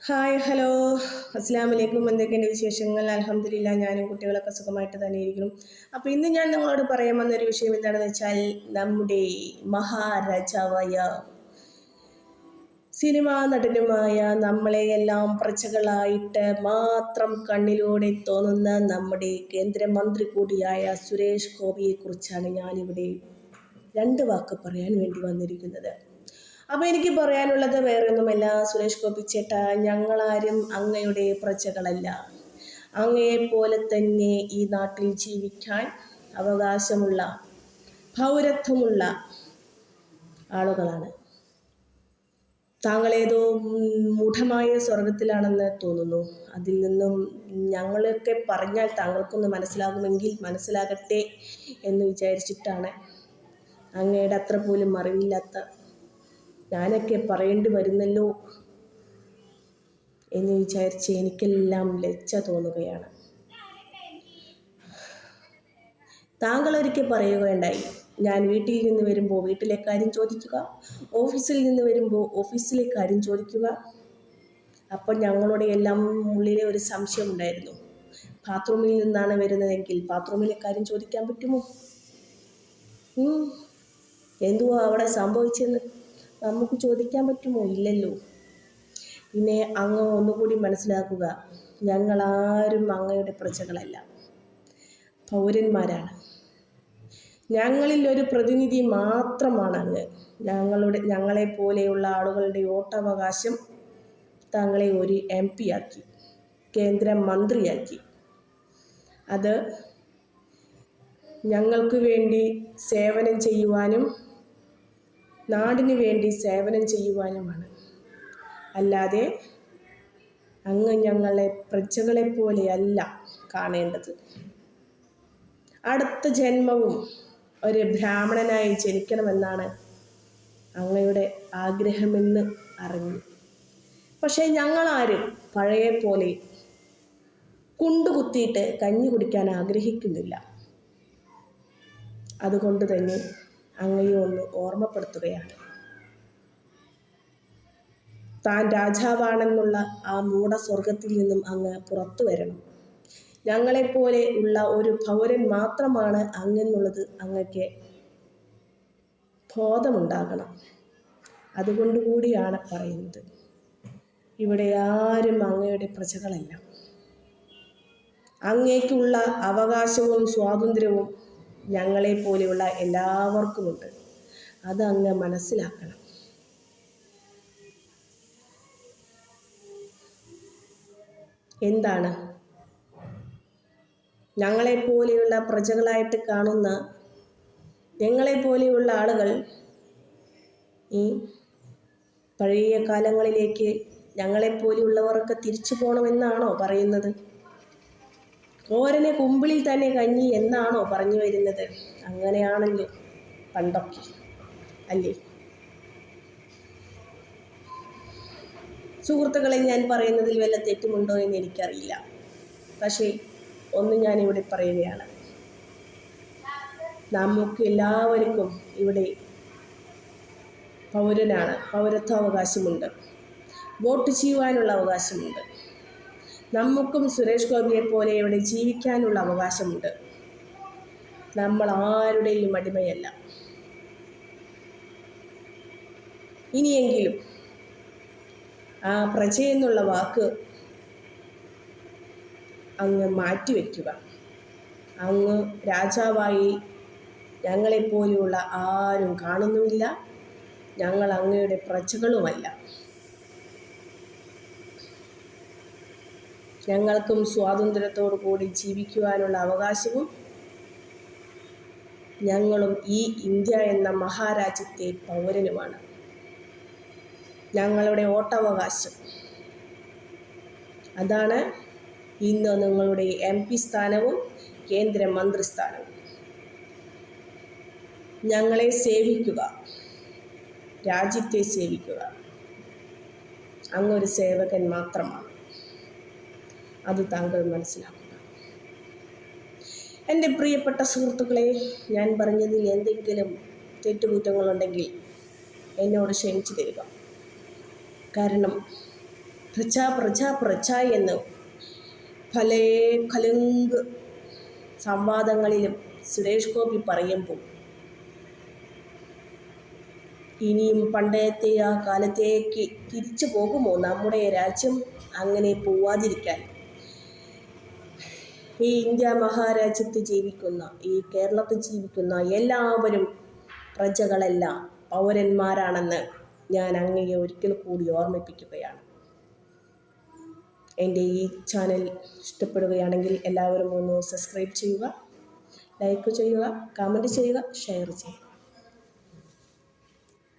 Hi hello അസ്സാം വലൈക്കും എന്തൊക്കെയുണ്ട് വിശേഷങ്ങൾ? അലഹമില്ല ഞാനും കുട്ടികളൊക്കെ സുഖമായിട്ട് തന്നെ ഇരിക്കുന്നു അപ്പോൾ ഇന്ന് ഞാൻ നിങ്ങളോട് പറയാൻ വന്നൊരു വിഷയം എന്താണെന്ന് വെച്ചാൽ നമ്മുടെ മഹാരാജാവായ സിനിമാ നടനുമായ നമ്മളെയെല്ലാം പ്രജകളായിട്ട് മാത്രം കണ്ണിലൂടെ തോന്നുന്ന നമ്മുടെ കേന്ദ്രമന്ത്രി കൂടിയായ സുരേഷ് ഗോപിയെക്കുറിച്ചാണ് ഞാനിവിടെ രണ്ട് വാക്ക് പറയാൻ വേണ്ടി വന്നിരിക്കുന്നത്. അപ്പോൾ എനിക്ക് പറയാനുള്ളത് വേറൊന്നുമല്ല. സുരേഷ് ഗോപി ചേട്ട ഞങ്ങളാരും അങ്ങയുടെ പ്രജകളല്ല. അങ്ങയെ പോലെ തന്നെ ഈ നാട്ടിൽ ജീവിക്കാൻ അവകാശമുള്ള പൗരത്വമുള്ള ആളുകളാണ്. താങ്കളേതോ മൂഢമായ സ്വർഗത്തിലാണെന്ന് തോന്നുന്നു. അതിൽ നിന്നും ഞങ്ങളൊക്കെ പറഞ്ഞാൽ താങ്കൾക്കൊന്ന് മനസ്സിലാകുമെങ്കിൽ മനസ്സിലാകട്ടെ എന്ന് വിചാരിച്ചിട്ടാണ് അങ്ങയുടെ അത്ര പോലും അറിവില്ലാത്ത ഞാനൊക്കെ പറയേണ്ടി വരുന്നല്ലോ എന്ന് വിചാരിച്ച് എനിക്കെല്ലാം ലജ്ജ തോന്നുകയാണ്. താങ്കൾ ഒരിക്കൽ പറയുകയുണ്ടായി. ഞാൻ വീട്ടിൽ നിന്ന് വരുമ്പോൾ വീട്ടിലെ കാര്യം ചോദിക്കുക ഓഫീസിൽ നിന്ന് വരുമ്പോൾ ഓഫീസിലെ കാര്യം ചോദിക്കുക. അപ്പോൾ ഞങ്ങളുടെ എല്ലാം ഉള്ളിലെ ഒരു സംശയം ഉണ്ടായിരുന്നു. ബാത്റൂമിൽ നിന്നാണ് വരുന്നതെങ്കിൽ ബാത്റൂമിലെ കാര്യം ചോദിക്കാൻ പറ്റുമോ? എന്തുവാ അവിടെ സംഭവിച്ചെന്ന്? നമുക്ക് ചോദിക്കാൻ പറ്റുമോ? ഇല്ലല്ലോ. പിന്നെ അങ്ങ് ഒന്നുകൂടി മനസ്സിലാക്കുക. ഞങ്ങളാരും അങ്ങയുടെ പ്രജകളല്ല. പൗരന്മാരാണ്. ഞങ്ങളിൽ ഒരു പ്രതിനിധി മാത്രമാണ് അങ്ങ്. ഞങ്ങളുടെ ഞങ്ങളെ പോലെയുള്ള ആളുകളുടെ വോട്ടവകാശം താങ്കളെ ഒരു എം പി ആക്കി കേന്ദ്ര മന്ത്രിയാക്കി. അത് ഞങ്ങൾക്ക് വേണ്ടി സേവനം ചെയ്യുവാനും നാടിന് വേണ്ടി സേവനം ചെയ്യുവാനുമാണ്. അല്ലാതെ അങ്ങ് ഞങ്ങളെ പ്രജകളെ പോലെയല്ല കാണേണ്ടത്. അടുത്ത ജന്മവും ഒരു ബ്രാഹ്മണനായി ജനിക്കണമെന്നാണ് അങ്ങയുടെ ആഗ്രഹമെന്ന് അറിഞ്ഞു. പക്ഷേ ഞങ്ങളാരും പഴയ പോലെ കുണ്ടുകുത്തിയിട്ട് കഞ്ഞി കുടിക്കാൻ ആഗ്രഹിക്കുന്നില്ല. അതുകൊണ്ട് തന്നെ അങ്ങയെ ഒന്ന് ഓർമ്മപ്പെടുത്തുകയാണ്. താൻ രാജാവാണെന്നുള്ള ആ മൂട സ്വർഗത്തിൽ നിന്നും അങ്ങ് പുറത്തു വരണം. ഞങ്ങളെപ്പോലെ ഉള്ള ഒരു പൗരൻ മാത്രമാണ് അങ്ങെന്നുള്ളത് അങ്ങക്ക് ബോധമുണ്ടാകണം. അതുകൊണ്ട് കൂടിയാണ് പറയുന്നത്. ഇവിടെ ആരും അങ്ങയുടെ പ്രജകളല്ല. അങ്ങേക്കുള്ള അവകാശവും സ്വാതന്ത്ര്യവും ഞങ്ങളെ പോലെയുള്ള എല്ലാവർക്കുമുണ്ട്. അത് അങ്ങ് മനസ്സിലാക്കണം. എന്താണ്? ഞങ്ങളെപ്പോലെയുള്ള പ്രജകളായിട്ട് കാണുന്ന ഞങ്ങളെപ്പോലെയുള്ള ആളുകൾ ഈ പഴയ കാലങ്ങളിലേക്ക് ഞങ്ങളെപ്പോലെയുള്ളവരൊക്കെ തിരിച്ചു പോകണമെന്നാണോ പറയുന്നത്? ഓരനെ കുമ്പിളിൽ തന്നെ കഞ്ഞി എന്നാണോ പറഞ്ഞു വരുന്നത്? അങ്ങനെയാണല്ലോ പണ്ടൊക്കെ അല്ലേ? സുഹൃത്തുക്കളെ ഞാൻ പറയുന്നതിൽ വല്ല തെറ്റുമുണ്ടോ എന്ന് എനിക്കറിയില്ല. പക്ഷേ ഒന്ന് ഞാനിവിടെ പറയുകയാണ്. നമുക്ക് എല്ലാവർക്കും ഇവിടെ പൗരനാണ് പൗരത്വാവകാശമുണ്ട്. വോട്ട് ചെയ്യുവാനുള്ള അവകാശമുണ്ട്. നമുക്കും സുരേഷ് ഗോപിയെ പോലെ ഇവിടെ ജീവിക്കാനുള്ള അവകാശമുണ്ട്. നമ്മൾ ആരുടെയും അടിമയല്ല. ഇനിയെങ്കിലും ആ പ്രജ എന്നുള്ള വാക്ക് അങ്ങ് മാറ്റിവെക്കുക. അങ്ങ് രാജാവായി ഞങ്ങളെപ്പോലെയുള്ള ആരും കാണുന്നുമില്ല. ഞങ്ങൾ അങ്ങയുടെ പ്രജകളുമല്ല. ഞങ്ങൾക്കും സ്വാതന്ത്ര്യത്തോടു കൂടി ജീവിക്കുവാനുള്ള അവകാശവും ഞങ്ങളും ഈ ഇന്ത്യ എന്ന മഹാരാജ്യത്തെ പൗരനുമാണ്. ഞങ്ങളുടെ ഓട്ടവകാശം. അതാണ് ഇന്ന് നിങ്ങളുടെ എം പി സ്ഥാനവും കേന്ദ്ര മന്ത്രിസ്ഥാനവും ഞങ്ങളെ സേവിക്കുക. രാജ്യത്തെ സേവിക്കുക. അങ്ങൊരു സേവകൻ മാത്രമാണ്. അത് താങ്കൾ മനസ്സിലാക്കുക എന്റെ പ്രിയപ്പെട്ട സുഹൃത്തുക്കളെ ഞാൻ പറഞ്ഞതിൽ എന്തെങ്കിലും തെറ്റുകുറ്റങ്ങളുണ്ടെങ്കിൽ എന്നോട് ക്ഷമിച്ചു തരിക. കാരണം പ്രജ പ്രജ പ്രജ എന്ന് പല കലുങ്ക് സംവാദങ്ങളിലും സുരേഷ് ഗോപി പറയുമ്പോൾ ഇനിയും പണ്ടത്തെ ആ കാലത്തേക്ക് തിരിച്ചു പോകുമോ? നമ്മുടെ രാജ്യം അങ്ങനെ പോവാതിരിക്കാൻ ഈ ഇന്ത്യ മഹാരാജ്യത്ത് ജീവിക്കുന്ന ഈ കേരളത്തിൽ ജീവിക്കുന്ന എല്ലാവരും പ്രജകളല്ല പൗരന്മാരാണെന്ന് ഞാൻ അങ്ങയെ ഒരിക്കൽ കൂടി ഓർമ്മിപ്പിക്കുകയാണ്. എന്റെ ഈ ചാനൽ ഇഷ്ടപ്പെടുകയാണെങ്കിൽ എല്ലാവരും ഒന്ന് സബ്സ്ക്രൈബ് ചെയ്യുക ലൈക്ക് ചെയ്യുക കമന്റ് ചെയ്യുക ഷെയർ ചെയ്യുക.